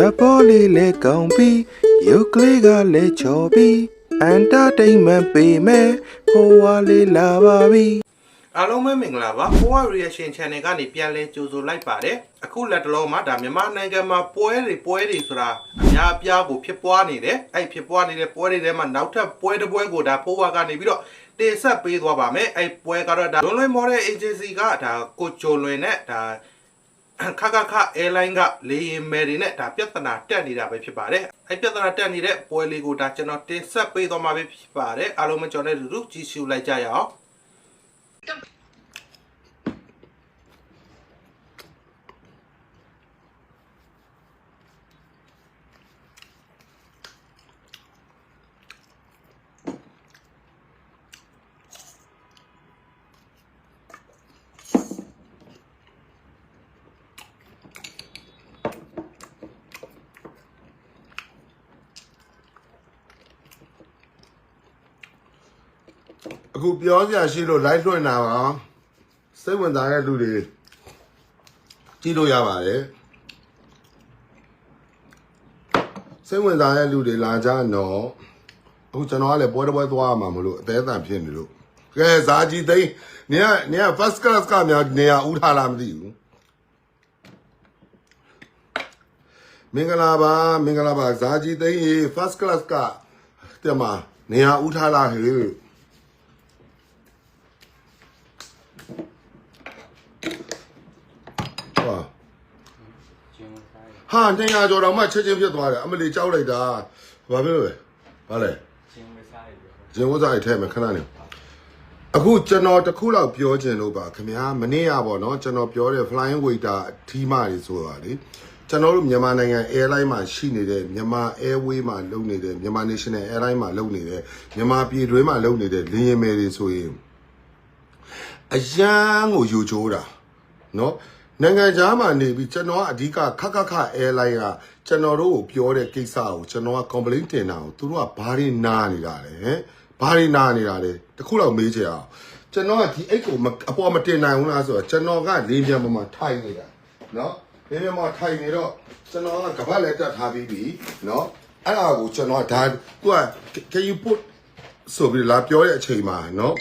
လက်ပေါ်လေးလဲကောင်းပြီးရုပ်ကလေးကလည်းချော်ပြီးအန်တာတိန်မန်ပေးမယ်ဟိုဝါလေးလာပါပြီအားလုံးပဲမင်္ဂလာပါ Power Reaction Channel ကနေပြန်လဲကြိုဆိုလိုက်ပါတယ်အခုလက်တလုံးမှာဒါမြန်မာနိုင်ငံမှာပွဲတွေပွဲတွေဆိုတာအများအပြားကိုဖြစ်ပွားနေတယ်အဲ့ဖြစ်ပွားနေတဲ့ပွဲတွေထဲမှာနောက်ထပ်ပွဲတစ်ပွဲကိုဒါ Power ကနေပြီးတော့တင်ဆက်ပေးသွားပါမယ်အဲ့ပွဲကတော့ဒါလွန်လွင် Model Agency ကဒါကိုချိုလွင်နဲ့ဒါ ခခခ airline ကလေယာဉ်မယ်တွေနဲ့ဒါပြဿနာတက်နေတာပဲဖြစ်ပါတယ်။အဲပြဿနာတက်နေတဲ့ပွဲလေးကိုဒါကျွန်တော်တင်ဆက်ပေးသွားမှာပဲဖြစ်ပါတယ်။အားလုံးမကြော်တဲ့လူလူကြည့်ရှုလိုက်ကြရအောင် အခုပြောစရာရှိလို့ live လွှင့်တာပါစိတ်ဝင်စားတဲ့လူတွေကြည့်လို့ရပါတယ်စိတ်ဝင်စားတဲ့လူတွေလာကြတော့အခုကျွန်တော်ကလည်းပွဲတစ်ပွဲသွားရမှာမလို့အသေးအံဖြစ်နေလို့ကဲဇာကြီးသိန်းနေကနေက first class ကများနေရဥထားလားမသိဘူးမင်္ဂလာပါမင်္ဂလာပါဇာကြီးသိန်းရေ first class ကတဲ့မှာနေရဥထားလားဟဲ့ဟာ ဟာတင်ရကြော်တော့မှချက်ချင်းဖြစ်သွားတယ်အမလီကြောက်လိုက်တာဘာဖြစ်လို့လဲဘာလဲချင်းမစားရဘူးဂျင်ဝတ်စားရထဲမှာခဏနေအခုကျွန်တော်တစ်ခုလောက်ပြောချင်လို့ပါခင်ဗျာမနေ့ကပေါ့နော်ကျွန်တော်ပြောတဲ့ flying waiter အထီးမတွေဆိုတာလေကျွန်တော်တို့မြန်မာနိုင်ငံ airline မှာရှိနေတဲ့မြန်မာ airway မှာလုပ်နေတဲ့မြန်မာ national airline မှာလုပ်နေတဲ့မြန်မာပြည်တွင်းမှာလုပ်နေတဲ့လင်းရင်မယ်တွေဆိုရင်အရန်ကိုယူချိုးတာနော် နိုင်ငံခြားမှာနေပြီးကျွန်တော်ကအဓိကခက်ခက်ခ airline ကကျွန်တော်တို့ကိုပြောတဲ့ကိစ္စကိုကျွန်တော်က complaint တင်တာကိုသူတို့ကဘာတွေနာနေတာလဲဟမ်ဘာတွေနာနေတာလဲတခုလောက်မေးချင်အောင်ကျွန်တော်ကဒီအိတ်ကိုမအပေါ်မတင်နိုင်ဘူးလားဆိုတော့ကျွန်တော်ကလေးပြန်ပေါ်မှာထိုင်နေတာနော်လေးပြန်ပေါ်ထိုင်နေတော့ကျွန်တော်ကကပတ်လက်တက်ထားပြီးပြီနော်အဲ့ဒါကိုကျွန်တော်ကဒါသူက can you put ဆိုပြီးလာပြောတဲ့အချိန်မှာနော်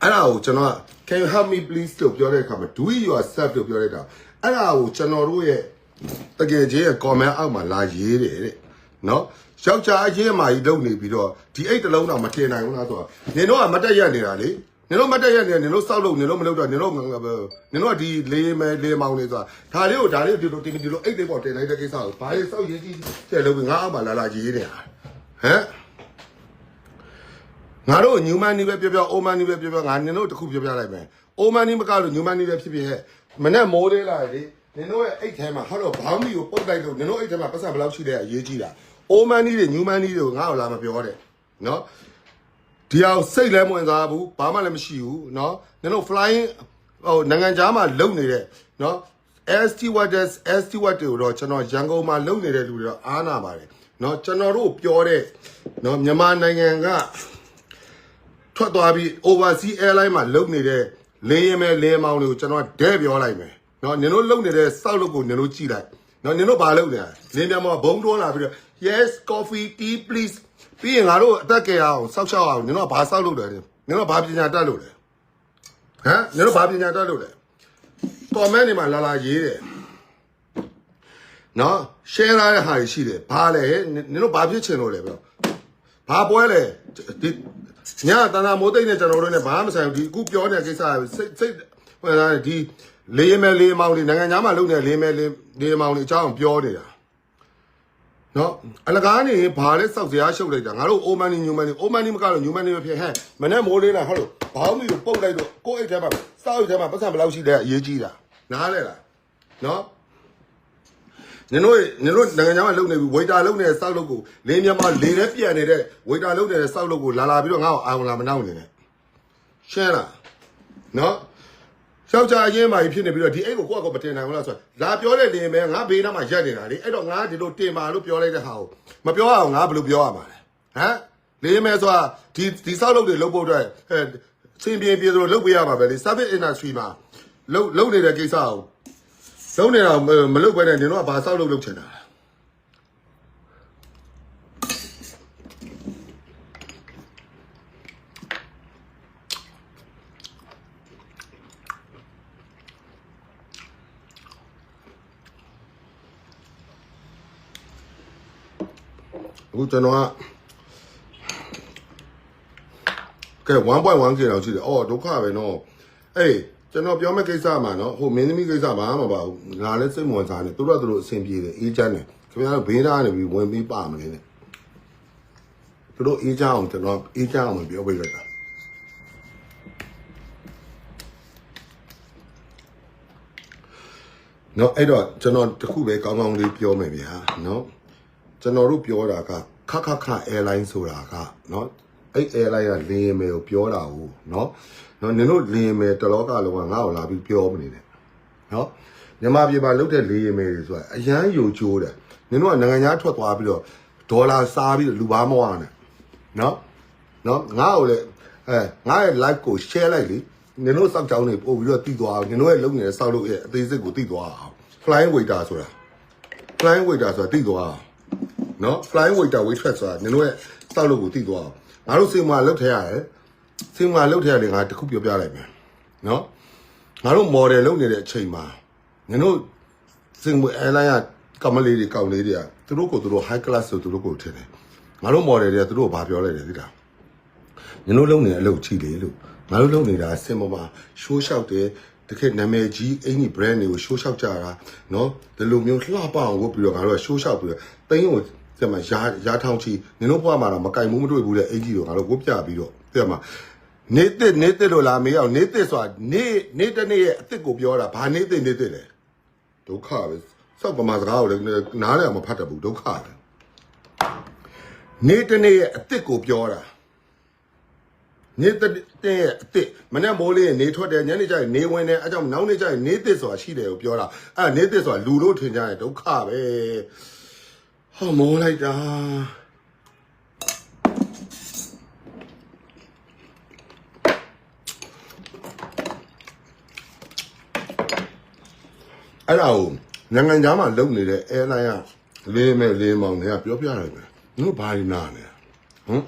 အဲ့ဒါကိုကျွန်တော်က can you help me please လို့ပြောတဲ့အခါမှာ do it yourself လို့ပြောလိုက်တာအဲ့ဒါကိုကျွန်တော်တို့ရဲ့တကယ်ချင်းရဲ့ comment အောက်မှာလာရေးတယ်တဲ့နော်ယောက်ျားအချင်းမာကြီးလုံနေပြီးတော့ဒီအိတ်တစ်လုံးတော့မထင်နိုင်ဘူးလားဆိုတော့နင်တို့ကမတက်ရက်နေတာလေနင်တို့မတက်ရက်နေနင်တို့စောက်လို့နင်တို့မလုပ်တော့နင်တို့နင်တို့ကဒီလေးမဲလေးမောင်လေးဆိုတာဒါလေးကိုဒါလေးကိုဒီလိုတင်ဒီလိုအိတ်လေးပေါ်တင်လိုက်တဲ့ကိစ္စကိုဘာလေးစောက်ရေးကြီးတဲ့လို့ငါအောက်မှာလာလာရေးနေတာဟမ် ငါတို့ညူမန်နီပဲပြောပြောအိုမန်နီပဲပြောပြောငါနင်တို့တစ်ခုပြောပြလိုက်မယ်အိုမန်နီမကလို့ညူမန်နီပဲဖြစ်ဖြစ်ဟဲ့မနဲ့မိုးသေးလာလေနင်တို့ရဲ့အိတ်ထဲမှာဟောတော့ဘောင်းမီကိုပုတ်လိုက်လို့နင်တို့အိတ်ထဲမှာပတ်စံဘယ်လောက်ရှိလဲအရေးကြီးတာအိုမန်နီတွေညူမန်နီတွေကိုငါ့ကိုလာမပြောတဲ့နော်ဒီအောင်စိတ်လည်းမဝင်စားဘူးဘာမှလည်းမရှိဘူးနော်နင်တို့ flying ဟိုနိုင်ငံခြားမှာလုံနေတဲ့နော် ST Waters ST Watt တွေကိုတော့ကျွန်တော်ရန်ကုန်မှာလုံနေတဲ့လူတွေတော့အားနာပါတယ်နော်ကျွန်တော်တို့ပြောတဲ့နော်မြန်မာနိုင်ငံက ထွက်သွားပြီး overseas airline မှာလုံနေတဲ့လေရင်မဲ့လေမောင်းတွေကိုကျွန်တော်ဒဲပြောလိုက်မယ်เนาะနင်တို့လုံနေတဲ့စောက်လုပ်ကိုနင်တို့ကြည့်လိုက်เนาะနင်တို့ဘာလုပ်နေတာလင်းပြန်မှာဘုံတွန်းလာပြီးတော့ yes coffee tea please ပြီးရင်ငါတို့အသက်ကယ်အောင်စောက်ရှောက်အောင်နင်တို့ကဘာစောက်လုပ်တယ်နင်တို့ကဘာပညာတတ်လို့လဲဟမ်နင်တို့ဘာပညာတတ်လို့လဲ comment တွေမှာလာလာရေးတယ်နော် share လာတဲ့ဟာတွေရှိတယ်ဘာလဲနင်တို့ဘာဖြစ်ချင်လို့လဲပြောဘာပွဲလဲဒီ ညတန်တာမိုးသိမ့်နဲ့ကျွန်တော်တို့နဲ့ဘာမှမဆိုင်ဘူးဒီအခုပြောနေတဲ့ကိစ္စစိတ်စိတ်ဟိုလားဒီလေးမဲလေးမောင်လေးနိုင်ငံသားမှာလုပ်နေတဲ့လေးမဲလေးလေးမောင်လေးအကြောင်းပြောနေတာနော်အလကားနေဘာလဲစောက်စရာရှုပ်လိုက်တာငါတို့အိုမန်နီညူမန်နီအိုမန်နီမကတော့ညူမန်နီပဲဖြစ်ဟဲ့မနဲ့မိုးလေးလားဟုတ်လို့ဘောင်းမီကိုပုတ်လိုက်တော့ကိုယ့်အိတ်ထဲမှာစောက်အိတ်ထဲမှာပတ်စံဘယ်လောက်ရှိလဲအရေးကြီးတာနားလဲလားနော် နင်တို့နင်တို့နိုင်ငံခြားမှာလုပ်နေပြီဝေတာလုပ်နေတဲ့စောက်လုပ်ကိုလင်းမြန်မာလေထဲပြန်နေတဲ့ဝေတာလုပ်နေတဲ့စောက်လုပ်ကိုလာလာပြီးတော့ငါ့ကိုအာရုံလာမနှောက်နေနဲ့ရှင်းလားနော်ယောက်ျားအရင်မှဖြစ်နေပြီးတော့ဒီအိတ်ကိုကိုယ့်အကောမတင်နိုင်ဘူးလားဆိုတော့လာပြောတဲ့လင်းမဲငါဘေးနားမှာရက်နေတာလေအဲ့တော့ငါဒီလိုတင်ပါလို့ပြောလိုက်တဲ့ဟာကိုမပြောအောင်ငါဘယ်လိုပြောရမှာလဲဟမ်လင်းမဲဆိုတာဒီဒီစောက်လုပ်တွေလုပ်ဖို့အတွက်အဲစင်ပြေပြေဆိုလုပ်ပေးရမှာပဲလေ service industry မှာလုပ်လုပ်နေတဲ့ကိစ္စကို လုံးနေတော့မလုပ်ပဲနဲ့နင်တို့ကဘာဆောက်လုပ်လုပ်ချင်တာလဲအခုကျွန်တော်ကကဲ 1.1k လောက်ရှိတယ်အော်ဒုက္ခပဲနော်အေး ကျွန်တော်ပြောမယ့်ကိစ္စမှာနော်ဟိုမင်းသမီးကိစ္စမှာမပါဘူးငါလည်းစိတ်ဝင်စားနေသူတို့ကသူတို့အဆင်ပြေတယ်အေးချမ်းတယ်ခင်ဗျားတို့ဘေးသားနေပြီးဝင်ပြီးပါမနေနဲ့သူတို့အေးချမ်းအောင်ကျွန်တော်အေးချမ်းအောင်ပြောပေးလိုက်တာနော်အဲ့တော့ကျွန်တော်တခုပဲကောင်းကောင်းလေးပြောမယ်ဗျာနော်ကျွန်တော်တို့ပြောတာကခခခ airline ဆိုတာကနော်အဲ့ airline ကလေယာဉ်မယ်ကိုပြောတာ ਉ နော် နော်နင်တို့လေယာဉ်မယ်တလောကလုံးကငါ့ကိုလာပြီးပြောမနေနဲ့နော်မြန်မာပြည်မှာလုတ်တဲ့လေယာဉ်မယ်တွေဆိုတာအရန်ယုံချိုးတယ်နင်တို့ကနိုင်ငံခြားထွက်သွားပြီးတော့ဒေါ်လာစားပြီးတော့လူဘာမဝနဲ့နော်နော်ငါ့ကိုလည်းအဲငါ့ရဲ့ live ကို share လိုက်လေနင်တို့စောက်ကြောင်းတွေပို့ပြီးတော့တည်သွားအောင်နင်တို့ရဲ့လုံနေတဲ့စောက်လို့ရဲ့အသေးစိတ်ကိုတည်သွားအောင် flying waiter ဆိုတာ flying waiter ဆိုတာတည်သွားအောင်နော် flying waiter waitress ဆိုတာနင်တို့ရဲ့စောက်လို့ကိုတည်သွားအောင်ငါတို့စင်မာလောက်ထည့်ရတယ် စင်မာလောက်ထည့်ရတယ်ငါတခုပြောပြလိုက်မယ်နော်ငါတို့ model လုပ်နေတဲ့အချိန်မှာနင်တို့စင်မ airline ကကမလေးတွေကောင်းလေးတွေကသူတို့ကိုသူတို့ high class ဆိုသူတို့ကိုထည့်တယ်ငါတို့ model တွေကသူတို့ကိုဘာပြောလိုက်တယ်သိလားနင်တို့လုပ်နေတဲ့အလုပ်ကြီးလေလို့ငါတို့လုပ်နေတာစင်မမှာရှိုးလျှောက်တယ်တကယ်နာမည်ကြီးအင်ကြီး brand တွေကိုရှိုးလျှောက်ကြတာเนาะဒီလိုမျိုးလှပအောင်ဝတ်ပြီးတော့ငါတို့ကရှိုးလျှောက်ပြီးတော့တင်းကိုတဲ့မှာရာရာထောင်ချီနင်တို့ဘွားမှာတော့မကင်မှုမတွေ့ဘူးတဲ့အင်ကြီးတို့ငါတို့ဝတ်ပြပြီးတော့ တဲ့မှာနေတစ်နေတစ်လို့လာမေးအောင်နေတစ်ဆိုတာနေနေတနေ့ရဲ့အစ်စ်ကိုပြောတာဘာနေတစ်နေတစ်လဲဒုက္ခပဲစောက်ပမာစကားကိုလည်းနားလည်းမဖတ်တတ်ဘူးဒုက္ခပဲနေတနေ့ရဲ့အစ်စ်ကိုပြောတာနေတဲ့ရဲ့အစ်စ်မနေ့မိုးလေးနေထွက်တယ်ညနေကျရင်နေဝင်တယ်အဲကြောင့်နောက်နေ့ကျရင်နေသစ်ဆိုတာရှိတယ်ကိုပြောတာအဲနေသစ်ဆိုတာလူတို့ထင်ကြရင်ဒုက္ခပဲဟောမောလိုက်တာ အဲ့ဒါကိုနိုင်ငံသားမှာလုံနေတဲ့ airline ကလေးမဲ့လေးမောင်တွေကပြောပြရတယ်ပဲ။တို့ဘာဒီနာနေဟမ်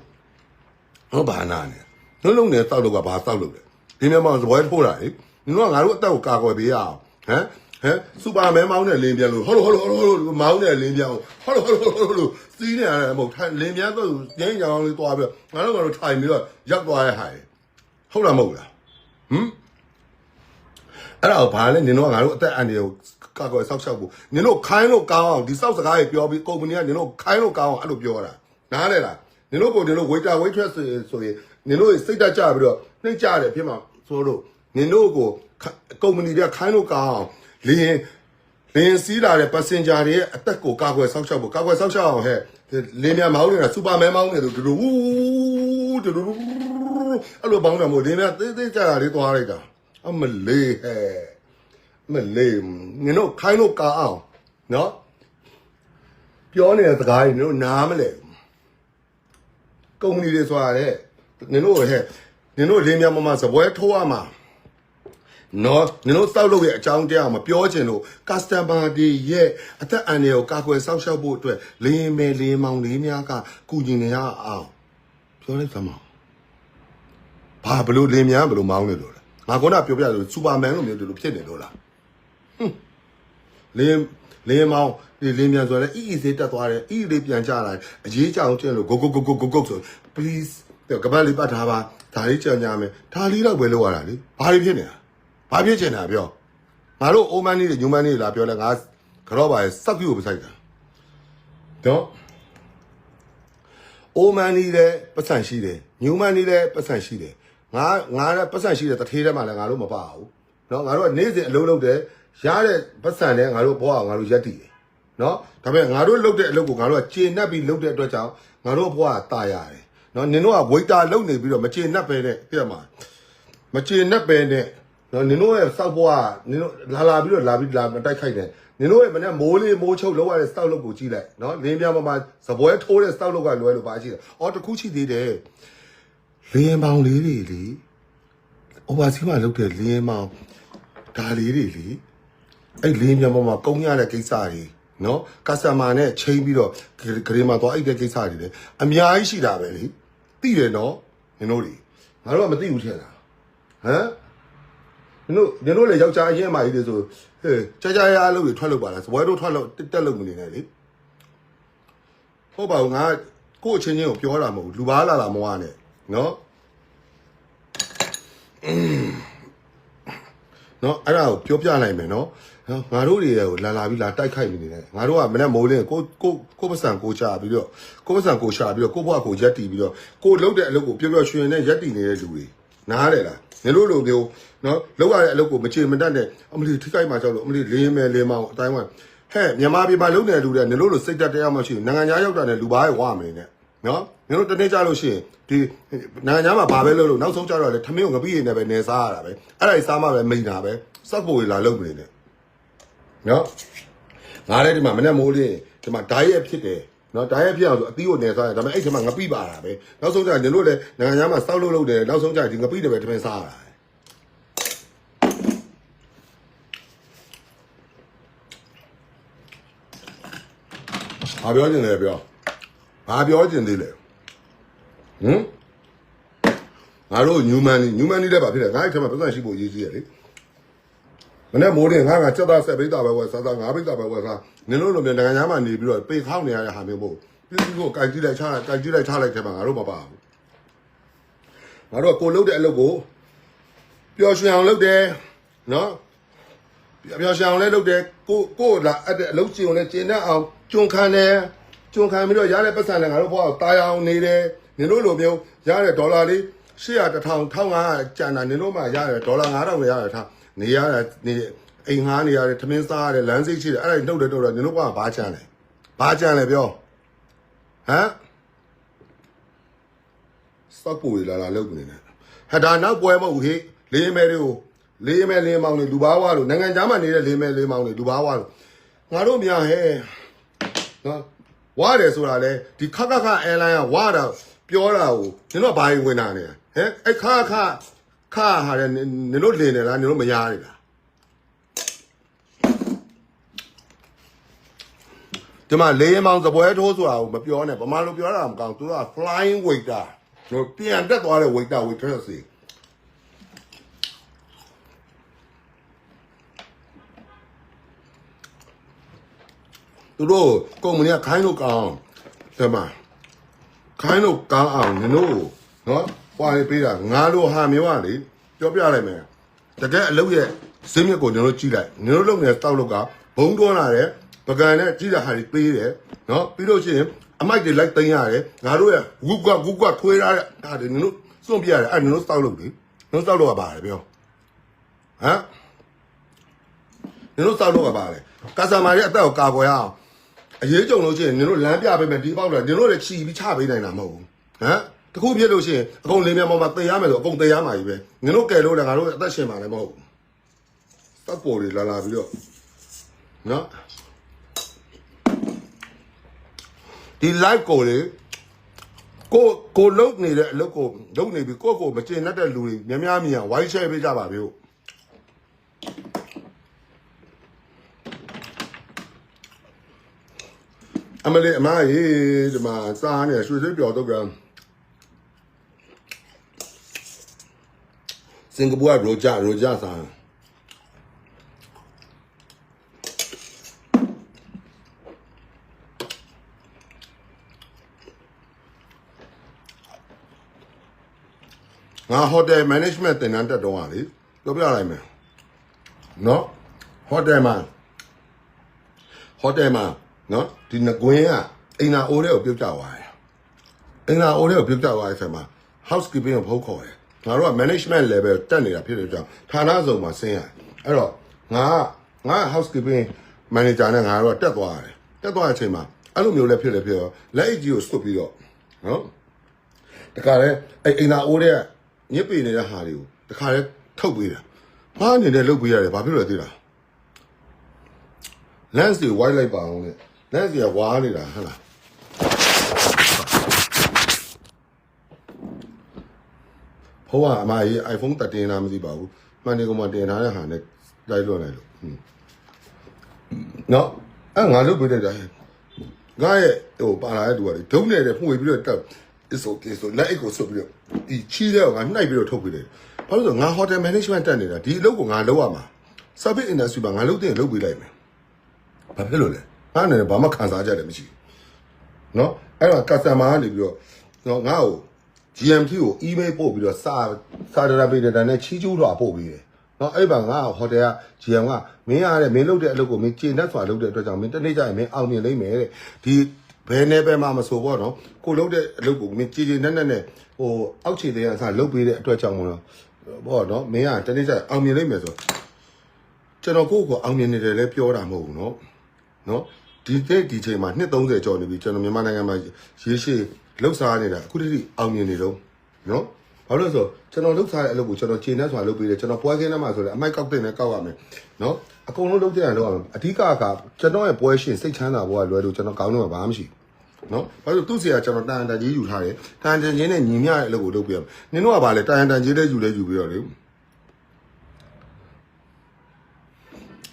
ဟောဘာနာနေလုံးလုံးနဲ့တောက်လို့ကဘာတောက်လို့လဲဒီနေ့မှဇပွဲထိုးတာလေနင်တို့ကငါတို့အသက်ကိုကာကွယ်ပေးရအောင်ဟမ်ဟမ်စူပါမန်မောင်းနဲ့လင်းပြန်လို့ဟောလို့ဟောလို့ဟောလို့ဟောလို့မောင်းနဲ့လင်းပြန်ဟောလို့ဟောလို့ဟောလို့စီးနေရတယ်မဟုတ်ထိုင်လင်းပြန်တော့ကျင်းကြောင်လေးတွားပြီးငါတို့ကတော့ထိုင်ပြီးတော့ရောက်သွားရဲ့ဟာဟုတ်လားမဟုတ်လားဟမ် အဲ့ဒါဘာလဲနင်တို့ကငါတို့အသက်အန္တရာယ်ကိုကာကွယ်ဆောက်ရှောက်ဖို့နင်တို့ခိုင်းလို့ကောင်းအောင်ဒီစောက်စကားကြီးပြောပြီးကုမ္ပဏီကနင်တို့ခိုင်းလို့ကောင်းအောင်အဲ့လိုပြောတာနားလဲလားနင်တို့ကိုနင်တို့ waiter waitress ဆိုရင်ဆိုရင်နင်တို့စိတ်တက်ကြပြီးတော့နှိမ့်ကြတယ်ဖြစ်မှာဆိုလို့နင်တို့ကိုကုမ္ပဏီကခိုင်းလို့ကောင်းအောင်လင်းလင်းစီးလာတဲ့ passenger တွေရဲ့အသက်ကိုကာကွယ်ဆောက်ရှောက်ဖို့ကာကွယ်ဆောက်ရှောက်အောင်ဟဲ့လင်းမြမောင်းနေတာစူပါမန်မောင်းနေလို့ဒူဒူဝူဒူဒူအဲ့လိုပေါင်းတယ်မို့လင်းမြသေးသေးကြတာလေးသွားလိုက်တာ အမလေးဟဲ့မလေးနင်တို့ခိုင်းလို့ကောင်းအောင်နော်ပြောနေတဲ့စကားတွေနင်တို့နားမလဲဘူးကုမ္ပဏီတွေဆိုတာလေနင်တို့ဟဲ့နင်တို့လင်းမြမမစပွဲထိုးရမှာနော်နင်တို့စောက်လုပ်ရဲ့အကြောင်းတရားမပြောချင်လို့ customer တွေရဲ့အသက်အန္တရာယ်ကိုကာကွယ်စောင့်ရှောက်ဖို့အတွက်လင်းမယ်လင်းမောင်လေးများကကုညီနေရအောင်ပြောလိုက်သမောဘာဘလို့လင်းများဘလို့မောင်းနေလို့လဲ ငါကုန်းကပြောပြတယ်စူပါမန်လိုမျိုးဒီလိုဖြစ်နေလို့လားဟွန်းလင်းလင်းမောင်းဒီလင်းမြန်ဆိုလဲအီအီစေးတက်သွားတယ်အီလေးပြန်ကြလာအရေးကြောင်ကျင်းလို့ဂုတ်ဂုတ်ဂုတ်ဂုတ်ဂုတ်ဆို please တော့ကပတ်လေးပတ်ထားပါဒါလေးကြံကြမယ်ဒါလေးတော့ပဲလောက်ရတာလေဘာတွေဖြစ်နေတာဘာဖြစ်ချင်တာပြောငါတို့အိုမန်နေညူမန်နေလာပြောလဲငါကတော့ပါရဲ့စက်ကူကိုပစိုက်တာတော့အိုမန်နေလည်းပတ်စံရှိတယ်ညူမန်နေလည်းပတ်စံရှိတယ် ငါငါလည်းပတ်ဆန့်ရှိတယ်တထေးထဲမှာလည်းငါတို့မပါဘူးเนาะငါတို့ကနေ့စဉ်အလုံးလုံးတယ်ရတဲ့ပတ်ဆန့်လည်းငါတို့ဘောကငါတို့ရက်တည်တယ်เนาะဒါပေမဲ့ငါတို့လုပ်တဲ့အလုပ်ကိုငါတို့ကကျေနပ်ပြီးလုပ်တဲ့အတွက်ကြောင့်ငါတို့ဘဝကตายရတယ်เนาะနင်တို့ကဝိတာလုပ်နေပြီးတော့မကျေနပ်ပဲနဲ့ပြတ်မှာမကျေနပ်ပဲနဲ့เนาะနင်တို့ရဲ့စောက်ဘဝကနင်တို့လာလာပြီးတော့လာပြီးလာမတိုက်ခိုက်နဲ့နင်တို့ရဲ့မနေ့မိုးလေးမိုးချုပ်လောက်ရတဲ့စောက်လုပ်ကိုကြည့်လိုက်เนาะလင်းပြားပေါ်မှာစပွဲထိုးတဲ့စောက်လုပ်ကလွဲလို့ပါရှိတယ်အော်တခုရှိသေးတယ် လင်းပေါင်းလေးတွေလေ overseas မှာလုပ်တဲ့လင်းပေါင်းဒါလေးတွေလေအဲ့လေးမြန်ပေါ်မှာကုန်းရတဲ့ကိစ္စတွေနော်ကစတမာနဲ့ချိန်ပြီးတော့ဂရေမှာသွားအိတ်တဲ့ကိစ္စတွေလေအများကြီးရှိတာပဲလေသိတယ်နော်နင်တို့တွေငါတို့ကမသိဘူးထင်တာဟမ်နင်တို့နင်တို့လေယောက်ျားအရင်မှကြီးတွေဆိုဟဲ့ကြာကြာရအလုပ်တွေထွက်လို့ပါလားစပွဲတို့ထွက်လို့တက်တက်လို့မနေနဲ့လေဟုတ်ပါဘူးငါကို့အချင်းချင်းကိုပြောတာမဟုတ်ဘူးလူပါလာတာမဝနဲ့ နော်နော်အဲ့ဒါကိုပြောပြနိုင်မယ်နော်နော်ငါတို့တွေကိုလာလာပြီးလာတိုက်ခိုက်နေတယ်ငါတို့ကမနေ့မိုးလင်းကိုကိုကိုပစံကိုချပြီးတော့ကိုပစံကိုရှာပြီးတော့ကိုဘွားကိုရက်တီပြီးတော့ကိုလှုပ်တဲ့အလုပ်ကိုပျော်ပျော်ရွှင်ရွှင်နဲ့ရက်တီနေတဲ့လူတွေနားတယ်လားငါတို့လိုမျိုးနော်လှုပ်ရတဲ့အလုပ်ကိုမချေမတတ်နဲ့အမလီထိခိုက်မှကြောက်လို့အမလီလင်းမဲလင်းမအောင်အတိုင်းဝဟဲ့မြန်မာပြည်မှာလုပ်နေတဲ့လူတွေကငါတို့လိုစိတ်တက်တရားမရှိဘူးနိုင်ငံခြားရောက်တာနဲ့လူသားရဲ့ဝါမနေနဲ့ နော်ငါတို့တနေ့ကြလို့ရှိရင်ဒီနိုင်ငံခြားမှာဘာပဲလုပ်လို့နောက်ဆုံးကြတော့လေထမင်းကိုငပိရည်နဲ့ပဲနေစားရတာပဲအဲ့ဒါကြီးစားမှပဲမိန်တာပဲစောက်ပေါ်လာလုပ်နေတယ်နော်ငါလည်းဒီမှာမနဲ့မိုးလေးဒီမှာဓာတ်ရက်ဖြစ်တယ်နော်ဓာတ်ရက်ဖြစ်အောင်ဆိုအသီးကိုနေစားတယ်ဒါပေမဲ့အဲ့ဒီမှာငပိပါတာပဲနောက်ဆုံးကျရင်ညတို့လည်းနိုင်ငံသားမှာစောက်လို့လုပ်တယ်နောက်ဆုံးကျရင်ဒီငပိတွေပဲတမင်စားရတာဘာပြောချင်လဲပြော ဘာပြောချင်သေးလဲဟမ်ငါတို့ညူမန်ညူမန်นี่လည်းဗာဖြစ်တယ်ငါ့အိမ်ထဲမှာပတ်သက်ရှိဖို့အရေးကြီးတယ်လေမနေ့မိုးတင်ငါကစက်သားဆက်ပိတ်တာပဲဝယ်စားစားငါပိတ်တာပဲဝယ်စားနင်တို့လိုမျိုးနိုင်ငံသားမှနေပြီးတော့ပေခေါက်နေရတဲ့ဟာမျိုးမဟုတ်ဘူးပြည်သူကိုကြိုက်ကြည့်လိုက်ချလိုက်ကြိုက်ကြည့်လိုက်ချလိုက်တဲ့မှာငါတို့မပါဘူးငါတို့ကကိုလုပ်တဲ့အလုပ်ကိုပျော်ရွှင်အောင်လုပ်တယ်နော်ပျော်ရွှင်အောင်လည်းလုပ်တယ်ကိုကိုလာအဲ့တဲ့အလုပ်ကျင်ကိုလည်းကျင်တတ်အောင်ကျွန်းခံတယ် ကျွန်းခံပြီးတော့ရတဲ့ပတ်စံနဲ့ငါတို့ဘွားကိုတာယာအောင်နေတယ်နင်တို့လိုမျိုးရတဲ့ဒေါ်လာလေး800 1000 1500ကျန်တာနင်တို့မှရတယ်ဒေါ်လာ9000ပဲရတယ်ထားနေရတာနေအိမ်ငှားနေရတယ်ထမင်းစားရတယ်လမ်းစိတ်ရှိတယ်အဲ့ဒါနှုတ်တယ်တော့နင်တို့ကဘာချမ်းလဲဘာချမ်းလဲပြောဟမ်စောက်ပူလာလာလုပ်နေတယ်ဟာဒါနောက်ပွဲမဟုတ်ဘူးဟေ့လေးမဲတွေကိုလေးမဲလေးမောင်တွေလူဘာဝါလို့နိုင်ငံသားမှနေတဲ့လေးမဲလေးမောင်တွေလူဘာဝါလို့ငါတို့များဟဲ့နော် ဝါတယ်ဆိုတာလေဒီခက်ခက်ခအဲလိုင်းကဝါတာပြောတာကိုနင်တို့ကဘာရင်ဝင်တာလဲဟဲ့အဲ့ခါခါခါဟာတယ်နင်တို့လင်နေလားနင်တို့မရားနေလားဒီမှာလေးမောင်သပွဲထိုးဆိုတာကိုမပြောနဲ့ဗမာလိုပြောတာမကောင်းသူက flying waiter တို့ပြန်တက်သွားတဲ့ waiter waitress စီ သူတို့ကုမ္ပဏီကခိုင်းလို့ကောင်းဒီမှာခိုင်းလို့ကောင်းအောင်နင်တို့နော်ပွားလေးပေးတာငါတို့ဟာမျိုးကလေပြောပြလိုက်မယ်တကယ်အလုပ်ရဲ့ဇင်းမြစ်ကိုနင်တို့ကြည့်လိုက်နင်တို့လုပ်နေတဲ့တောက်လောက်ကဘုံတွန်းလာတယ်ပကံနဲ့ကြည့်တဲ့ဟာတွေပေးတယ်နော်ပြီးလို့ရှိရင်အမိုက်တွေလိုက်သိမ်းရတယ်ငါတို့ရဲ့ဝုကဝုကထွေးရတဲ့ဒါတွေနင်တို့စွန့်ပြရတယ်အဲ့နင်တို့တောက်လို့လေနင်တို့တောက်လို့ကပါတယ်ပြောဟမ်နင်တို့တောက်လို့ကပါတယ်ကာဆာမာရဲ့အသက်ကိုကာကွယ်ရအောင် အရေးကြုံလို့ရှိရင်နင်တို့လမ်းပြပေးမယ်ဒီပေါက်တော့နင်တို့လည်းချီပြီးချပေးနိုင်တာမဟုတ်ဘူးဟမ်တခုဖြစ်လို့ရှိရင်အကုန်လင်းမြန်ပေါ်မှာတင်ရမယ်ဆိုအကုန်တင်ရမှာကြီးပဲနင်တို့ကယ်လို့လည်းငါတို့အသက်ရှင်မှာလည်းမဟုတ်ဘူးတပ်ပေါ်တွေလာလာပြီးတော့နော်ဒီ live ကိုလေကိုကိုလုတ်နေတဲ့အလုပ်ကိုလုတ်နေပြီကိုကိုမကျင်တတ်တဲ့လူတွေများများမြင်အောင် white share ပေးကြပါဗျို့ အမလေးအမရေဒီမှာစားနေရွှေဆွေးပျော်တော့ကစင်ကာပူကရိုဂျာရိုဂျာစားငါဟိုတယ်မန်နေဂျမန့်တင်တန်းတက်တော့ဟာလေပြောပြလိုက်မယ်နော်ဟိုတယ်မှာဟိုတယ်မှာ နော်ဒီငကွင်းကအိမ်နာအိုးတဲ့ကိုပြုတ်ကြသွားတယ်အိမ်နာအိုးတဲ့ကိုပြုတ်ကြသွားတဲ့ဆက်မှာ housekeeping ကိုဖုတ်ခေါ်တယ်ငါတို့က management level တက်နေတာဖြစ်တဲ့ကြောင့်ဌာနစုံမှာဆင်းရတယ်အဲ့တော့ငါကငါ housekeeping manager နဲ့ငါတို့ကတက်သွားတယ်တက်သွားတဲ့အချိန်မှာအဲ့လိုမျိုးလည်းဖြစ်လေဖြစ်တော့လက်အိတ်ကြီးကိုစွတ်ပြီးတော့နော်တခါလဲအဲ့အိမ်နာအိုးတဲ့ညစ်ပေနေတဲ့ဟာတွေကိုတခါလဲထုတ်ပေးတာဘာအနေနဲ့လုပ်ပေးရတယ်ဘာဖြစ်လို့လဲသိလား lens တွေ white လိုက်ပါအောင်လေ lens တွေကဝါနေတာဟုတ်လားဘိုးကအမကြီး iPhone 13လားမသိပါဘူးမှန်တယ်ကမှတင်ထားတဲ့ဟာနဲ့လိုက်လွတ်လိုက်လို့ဟွန်းနော်အဲ့ငါလုပ်ပေးတဲ့တိုင်းငါရဲ့ဟိုပါလာတဲ့သူကလေဒုံးနေတဲ့မှုပြီးတော့တက် is okay so လက်အိတ်ကိုဆုပ်ပြီးတော့ဒီချီးတဲ့ကငါနှိုက်ပြီးတော့ထုတ်ပေးတယ်ဘာလို့လဲဆိုတော့ငါ hotel management တက်နေတာဒီအလုပ်ကိုငါလုပ်ရမှာ service industry မှာငါလုပ်တဲ့လုပ်ပေးလိုက်မယ်ဘာဖြစ်လို့လဲ ငါအနေနဲ့ဘာမှခံစားကြတယ်မရှိဘူးနော်အဲ့တော့ customer ကနေပြီးတော့နော်ငါ့ကို GMT ကို email ပို့ပြီးတော့စာစာဒရာပေးတဲ့တန်းနဲ့ချီးကျူးတော့ပို့ပြီးတယ်နော်အဲ့ဘာငါဟိုတယ်က GM ကမင်းရတဲ့မင်းလုပ်တဲ့အလုပ်ကိုမင်းကျေနပ်စွာလုပ်တဲ့အတွက်ကြောင့်မင်းတနေ့ကျရင်မင်းအောင်မြင်လိမ့်မယ်တဲ့ဒီဘယ်နယ်ပယ်မှာမဆိုပေါ့နော်ကိုလုပ်တဲ့အလုပ်ကိုမင်းကြည်ကြည်နက်နက်နဲ့ဟိုအောက်ခြေတွေကအစားလုပ်ပေးတဲ့အတွက်ကြောင့်မလို့ပေါ့နော်မင်းကတနေ့ကျရင်အောင်မြင်လိမ့်မယ်ဆိုတော့ကျွန်တော်ကိုယ့်ကိုယ်အောင်မြင်နေတယ်လဲပြောတာမဟုတ်ဘူးနော်နော် ဒီတဲ့ဒီချိန်မှာနှစ်30ကျော်နေပြီကျွန်တော်မြန်မာနိုင်ငံမှာရေးရှိလှုပ်ရှားနေတာအခုတည်းအောင်မြင်နေတော့နော်ဘာလို့လဲဆိုတော့ကျွန်တော်လှုပ်ရှားတဲ့အလုပ်ကိုကျွန်တော်ခြေနဲ့စွာလုပ်ပေးတယ်ကျွန်တော်ပွဲခင်းထဲမှာဆိုလည်းအမိုက်ကောက်တဲ့နဲ့ကောက်ရမယ်နော်အကုန်လုံးလုပ်တဲ့အောင်လုပ်ရမယ်အဓိကကကျွန်တော်ရဲ့ပွဲရှင်စိတ်ချမ်းသာဖို့ကလွယ်လို့ကျွန်တော်ကောင်းတော့ဘာမှမရှိဘူးနော်ဘာလို့သူ့စီကကျွန်တော်တန်တန်ကြီးယူထားတယ်တန်တန်ချင်းနဲ့ညီမျှတဲ့အလုပ်ကိုလုပ်ပြရမယ်နင်တို့ကဘာလဲတန်တန်ကြီးလေးယူလေးယူပြီးတော့လေ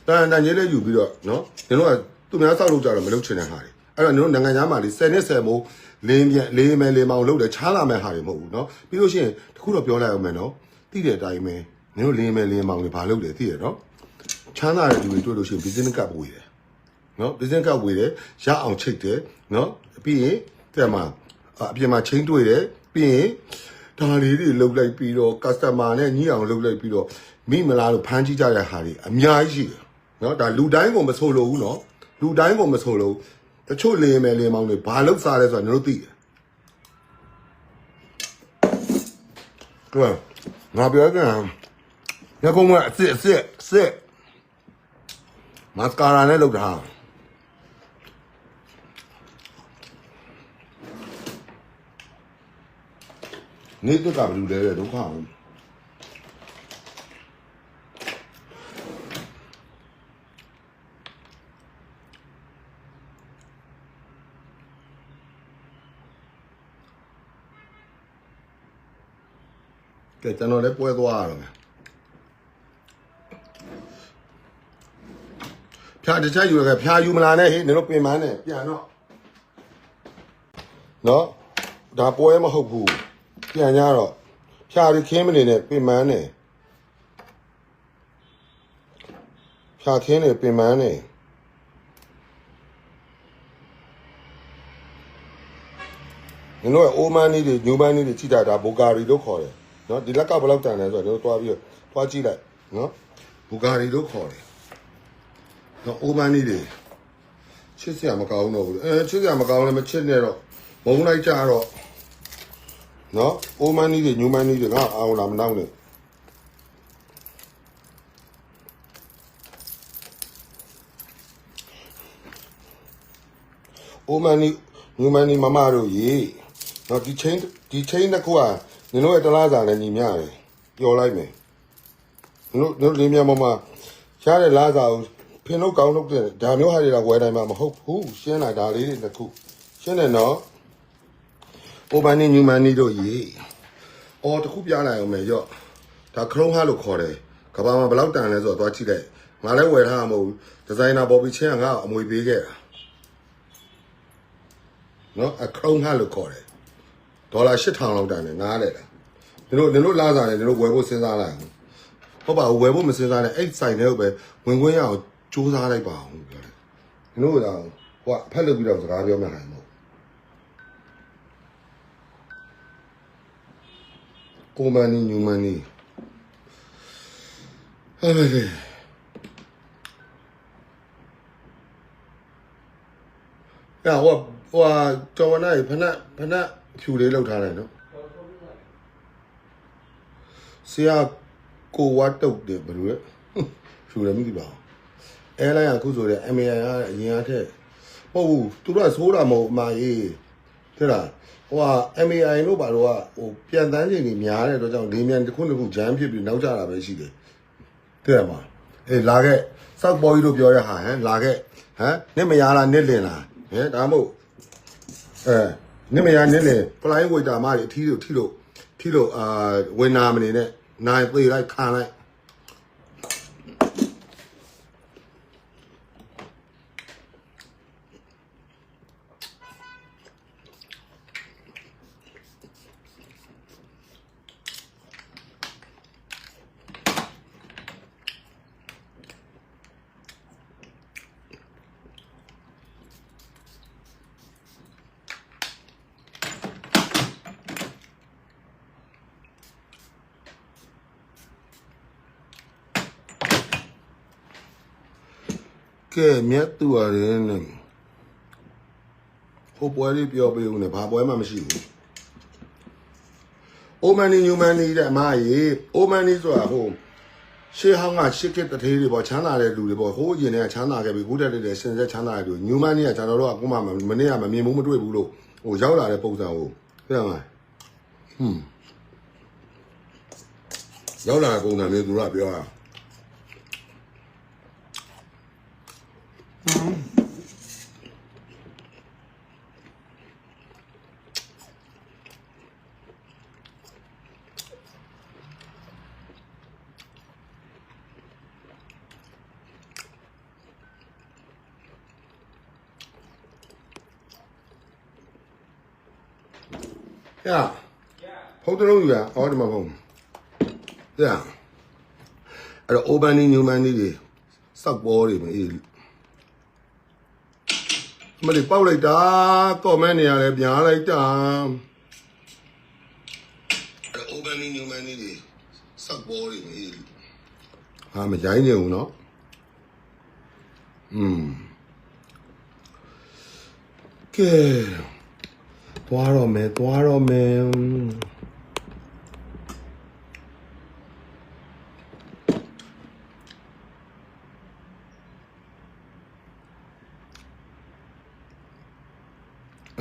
တန်တန်ကြီးလေးယူပြီးတော့နော်နင်တို့က သူများစောက်လုပ်ကြတော့မလုပ်ချင်တဲ့ဟာတွေအဲ့တော့နင်တို့နိုင်ငံသားမှာလေ10နှစ်10မိုးလင်းပြန်လေးမယ်လေးမောင်လုပ်တယ်ချားလာမဲ့ဟာတွေမဟုတ်ဘူးနော်ပြီးလို့ရှိရင်တခုတော့ပြောလိုက်အောင်မယ်နော်သိတဲ့အတိုင်းပဲနင်တို့လင်းမယ်လေးမောင်တွေဘာလုပ်တယ်သိရနော်ချမ်းသာတဲ့လူတွေတွေ့လို့ရှိရင် business ကပ်ဝေးတယ်နော် business ကဝေတယ်ရအောင်ချိတ်တယ်နော်ပြီးရင်တဲ့မှာအပြင်မှာချင်းတွေ့တယ်ပြီးရင်ဒါလေးတွေလုတ်လိုက်ပြီးတော့ customer နဲ့ညီအောင်လုတ်လိုက်ပြီးတော့မိမလားလို့ဖမ်းကြည့်ကြတဲ့ဟာတွေအများကြီးရှိတယ်နော်ဒါလူတိုင်းကိုမဆိုလို့ဘူးနော် လူတိုင်းကိုမဆိုလို့တချို့လင်းမယ်လင်းမောင်းတွေဘာလုတ်စားလဲဆိုတာကျွန်တော်တို့သိတယ်တွေ့ငါပြောကြတယ်ညကုန်းကအစ်စ်အစ်စ်အစ်စ်မတ်ကာရာနဲ့လုတ်တာနေတက်ကဘယ်လိုလဲတဲ့ဒုက္ခအော ကဲကျွန်တော်လည်းပွဲသွားရတော့မယ်ဖြာတစ်ချက်ယူရခဲ့ဖြာယူမလာနဲ့ဟေးနင်တို့ပင်ပန်းနဲ့ပြန်တော့နော်ဒါပွဲမဟုတ်ဘူးပြန်ကြတော့ဖြာရီခင်းမနေနဲ့ပင်မန်းနေဖြာခင်းနေပင်မန်းနေနင်တို့ရဲ့အိုးမန်းကြီးတွေညူမန်းကြီးတွေကြည့်တာဒါဘူဂါရီလို့ခေါ်တယ် နော်ဒီလက်ကဘယ်လောက်တန်လဲဆိုတော့တို့တွားပြီးတော့တွားကြည့်လိုက်နော်ဘူဂါရီလို့ခေါ်တယ်နော်အိုးမန်းကြီးတွေချစ်စရာမကောင်းတော့ဘူးအဲချစ်စရာမကောင်းလည်းမချစ်နဲ့တော့မုန်းလိုက်ကြတော့နော်အိုးမန်းကြီးတွေညူမန်းကြီးတွေငါအောင်လာမနောက်နဲ့အိုးမန်းကြီးညူမန်းကြီးမမတို့ရေနော်ဒီချင်းဒီချင်းတစ်ခုက နင်တို့ရဲ့တလားစာနဲ့ညီမျှတယ်ပျော်လိုက်မယ်နင်တို့နင်တို့လင်းမြမမရှားတဲ့လားစာကိုဖင်လို့ကောင်းလို့တဲ့ဒါမျိုးဟာတွေကဝယ်တိုင်းမှာမဟုတ်ဘူးရှင်းလာဒါလေးတွေတစ်ခုရှင်းတယ်နော်အိုဘန်နီညူမန်နီတို့ရေအော်တခုပြလိုက်အောင်မယ်ရော့ဒါခလုံးဟာလို့ခေါ်တယ်ကဘာမှာဘယ်လောက်တန်လဲဆိုတော့သွားကြည့်လိုက်ငါလည်းဝယ်ထားမှာမဟုတ်ဘူးဒီဇိုင်နာဘော်ဘီချင်းကငါ့ကိုအမွေပေးခဲ့တာနော်အခလုံးဟာလို့ခေါ်တယ် ဒေါ်လာ8000လောက်တန်တယ်ငါလည်းလားဒီလိုဒီလိုလာစားတယ်ဒီလိုဝယ်ဖို့စဉ်းစားလိုက်အောင်ဟုတ်ပါဘူးဝယ်ဖို့မစဉ်းစားနဲ့အဲ့ဆိုင်ထဲကိုပဲဝင်ခွင့်ရအောင်စူးစမ်းလိုက်ပါအောင်ပြောတယ်ဒီလိုတော့ဟိုကဖက်လုပ်ပြီးတော့စကားပြောမှန်းမဟုတ်ကိုမန်နီညူမန်နီဟဲ့လေရဟိုဟိုကျော်ဝနိုင်ဖနက်ဖနက် ဖြူလေးလောက်ထားတယ်နော်ဆရာကိုဝတ်တုတ်တယ်ဘယ်လိုလဲဖြူလည်းမသိပါဘူးအဲလိုင်းကခုဆိုတဲ့ MAI ကအရင်အထက်ဟုတ်ဘူးသူတို့ကဆိုးတာမဟုတ်အမကြီးတဲ့လားဟိုက MAI လို့ပါတော့ဟိုပြန်တန်းချိန်ကြီးများတဲ့အတွက်ကြောင့်လေးမြန်တစ်ခုတစ်ခုဂျမ်းဖြစ်ပြီးနောက်ကျတာပဲရှိတယ်တဲ့မှာအေးလာခဲ့စောက်ပေါ်ကြီးတို့ပြောရဟာဟမ်လာခဲ့ဟမ်နစ်မရလားနစ်လင်လားဟဲ့ဒါမဟုတ်အဲ နစ်မရနစ်လင် flying waiter မကြီးအထီးတို့ထီလို့ထီလို့အာဝင်နာမနေနဲ့နိုင်သေးလိုက်ခံလိုက် ကဲမြတ်သူရတယ်နဲ့ဟိုပွဲလေးပြောပေးဦးနဲ့ဘာပွဲမှမရှိဘူးအိုမန်နီညူမန်နီတဲ့အမကြီးအိုမန်နီဆိုတာဟိုရှေးဟောင်းကရှစ်ကစ်တထေးတွေပေါ့ချမ်းသာတဲ့လူတွေပေါ့ဟိုးရင်ထဲကချမ်းသာခဲ့ပြီခုတက်တဲ့ရှင်ဆက်ချမ်းသာတဲ့လူညူမန်နီကကျွန်တော်တို့ကအခုမှမနေ့ကမမြင်ဘူးမတွေ့ဘူးလို့ဟိုရောက်လာတဲ့ပုံစံကိုသိရမလားဟွန်းရောက်လာတဲ့ပုံစံမျိုးသူတို့ကပြောတာ 呀，好多肉呀，奥尼玛姆，呀，还是欧班尼牛班尼的上锅里面一。 မလေးပေါက်လိုက်တာကော့မန့်နေရတယ်ပြန်လိုက်တာအိုဘန်နီညူမန်နီတွေစက်ဘောတွေမေးဟာမကြိုင်းနေဘူးနော်อืมကဲသွားတော့မယ်သွားတော့မယ်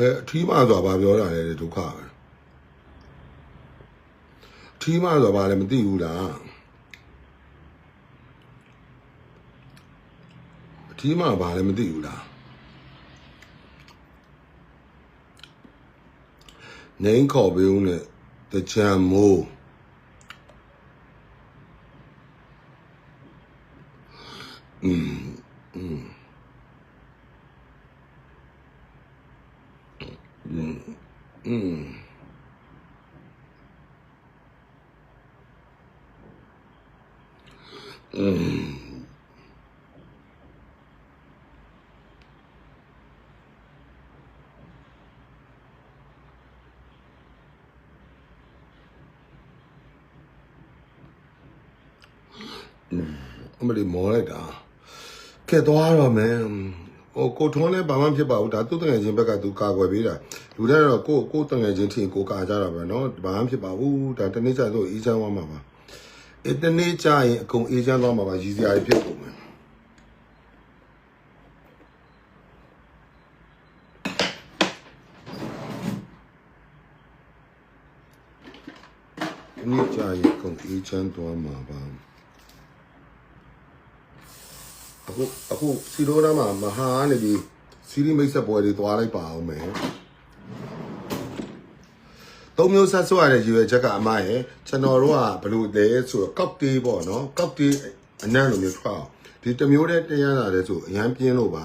အဲအထီးမဆိုတာဘာပြောတာလဲဒုက္ခပဲအထီးမဆိုတာဘာလဲမသိဘူးလားအထီးမဘာလဲမသိဘူးလားနေခေါ်ပေးဦးနဲ့တကြံမိုး အမလီမောလိုက်တာကဲသွားတော့မယ်ဟိုကိုထွန်းလည်းဘာမှဖြစ်ပါဘူးဒါသူ့တငယ်ချင်းဘက်ကသူကာကွယ်ပေးတာလူတွေကတော့ကိုကိုတငယ်ချင်းထင်ကိုကာကြတာပဲเนาะဘာမှဖြစ်ပါဘူးဒါတနေ့ကျတော့အေးချမ်းသွားမှာပါအဲတနေ့ကျရင်အကုန်အေးချမ်းသွားမှာပါရည်စရာတွေဖြစ်ကုန်မယ်တနေ့ကျရင်အကုန်အေးချမ်းသွားမှာပါ အခုအခုစီရိုနာမှာမဟာနေပြီးစီရီမိတ်ဆက်ပွဲတွေသွားလိုက်ပါအောင်မယ်သုံးမျိုးဆက်ဆွရတဲ့ရွယ်ချက်ကအမရဲ့ကျွန်တော်တို့ကဘယ်လိုလဲဆိုတော့ကောက်တေးပေါ့နော်ကောက်တေးအနံ့လိုမျိုးထွက်အောင်ဒီတစ်မျိုးတည်းတင်းရတာလဲဆိုအရန်ပြင်းလို့ပါ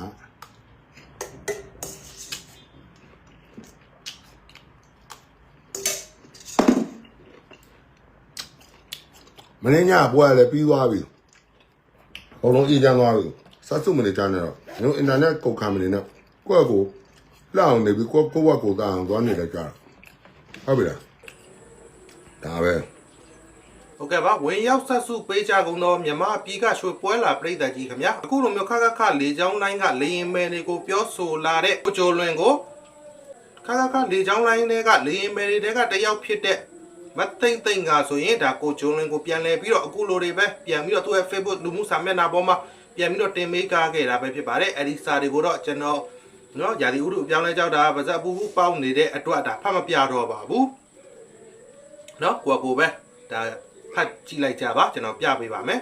မင်းညပွဲလည်းပြီးသွားပြီ ဘုံလုံးအေးချမ်းသွားပြီစတ်စုမနေကြနဲ့တော့ညအင်တာနက်ကုန်ခံမနေနဲ့ကိုယ့်ကိုလှအောင်နေပြီးကိုယ့်ကိုယ့်ဘက်ကိုတောင်းသွားနေလိုက်ကြတာဟုတ်ပြီလားဒါပဲဟုတ်ကဲ့ပါဝင်ရောက်ဆက်စုပေးကြကုန်တော့မြမအပြည်ကရွှေပွဲလာပြည်သက်ကြီးခင်ဗျာအခုလိုမျိုးခခခလေချောင်းလိုင်းကလေရင်မဲတွေကိုပြောဆိုလာတဲ့ကိုကျော်လွင်ကိုခခခလေချောင်းလိုင်းတွေကလေရင်မဲတွေကတယောက်ဖြစ်တဲ့ မသိမ့်သိမ့်ကဆိုရင်ဒါကိုကျော်လွင်ကိုပြန်လဲပြီးတော့အခုလိုတွေပဲပြန်ပြီးတော့သူ့ရဲ့ Facebook လူမှုစာမျက်နှာပေါ်မှာပြန်ပြီးတော့တင်မေးကားခဲ့တာပဲဖြစ်ပါတယ်အဲ့ဒီစာတွေကိုတော့ကျွန်တော်နော်ယာဒီဥဒုအပြောင်းလဲကြောက်တာဗဇက်ပူပူပေါင်းနေတဲ့အတွက်ဒါဖတ်မပြတော့ပါဘူးနော်ကိုကကိုပဲဒါဖတ်ကြည့်လိုက်ကြပါကျွန်တော်ပြပေးပါမယ်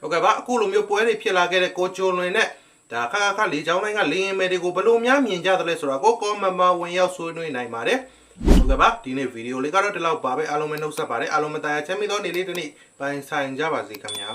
ဟုတ်ကဲ့ပါအခုလိုမျိုးပွဲတွေဖြစ်လာခဲ့တဲ့ကိုချိုလွင်နဲ့ဒါခါခါလေးချောင်းတိုင်းကလင်းရင်မဲတွေကိုဘယ်လိုများမြင်ကြသလဲဆိုတာကိုကောမန်မှာဝင်ရောက်ဆွေးနွေးနိုင်ပါတယ်ဟုတ်ကဲ့ပါဒီနေ့ဗီဒီယိုလေးကတော့ဒီလောက်ပါပဲအားလုံးပဲနှုတ်ဆက်ပါတယ်အားလုံးမတရားချမ်းမြေ့သောနေ့လေးတစ်နေ့ပိုင်ဆိုင်ကြပါစေခင်ဗျာ